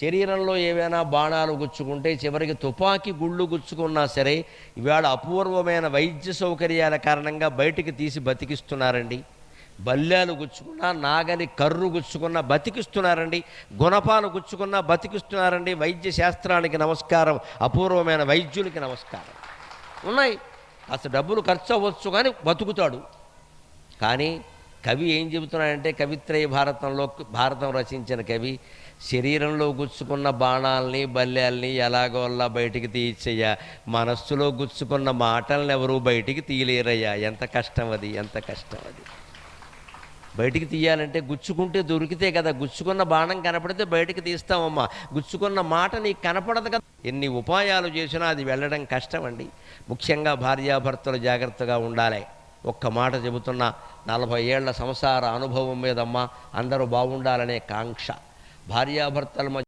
శరీరంలో ఏవైనా బాణాలు గుచ్చుకుంటే చివరికి తుపాకీ గుళ్ళు గుచ్చుకున్నా సరే ఇవాళ అపూర్వమైన వైద్య సౌకర్యాల కారణంగా బయటికి తీసి బతికిస్తున్నారండి. బల్యాలు గుచ్చుకున్నా నాగలి కర్రు గుచ్చుకున్నా బతికిస్తున్నారండి. గుణపాలు గుచ్చుకున్నా బతికిస్తున్నారండి. వైద్య శాస్త్రానికి నమస్కారం అపూర్వమైన వైద్యులకి నమస్కారం. ఉన్నాయి. అసలు డబ్బులు ఖర్చు అవ్వచ్చు కానీ బతుకుతాడు. కానీ కవి ఏం చెబుతున్నాడంటే కవిత్రయ భారతంలో భారతం రచించిన కవి శరీరంలో గుచ్చుకున్న బాణాలని బల్యాల్ని ఎలాగోల్లా బయటికి తీయచ్చయ్యా. మనస్సులో గుచ్చుకున్న మాటల్ని ఎవరు బయటికి తీయలేరయ్యా. ఎంత కష్టం అది ఎంత కష్టం అది. బయటికి తీయాలంటే గుచ్చుకుంటే దొరికితే కదా గుచ్చుకున్న బాణం కనపడితే బయటికి తీస్తామమ్మా గుచ్చుకున్న మాట నీకు కనపడదు కదా. ఎన్ని ఉపాయాలు చేసినా అది వెళ్ళడం కష్టం అండి ముఖ్యంగా భార్యాభర్తలు జాగ్రత్తగా ఉండాలి. ఒక్క మాట చెబుతున్నా నలభై ఏళ్ళ సంసార అనుభవం మీదమ్మా అందరూ బాగుండాలనే కాంక్ష. భార్యాభర్తల మధ్య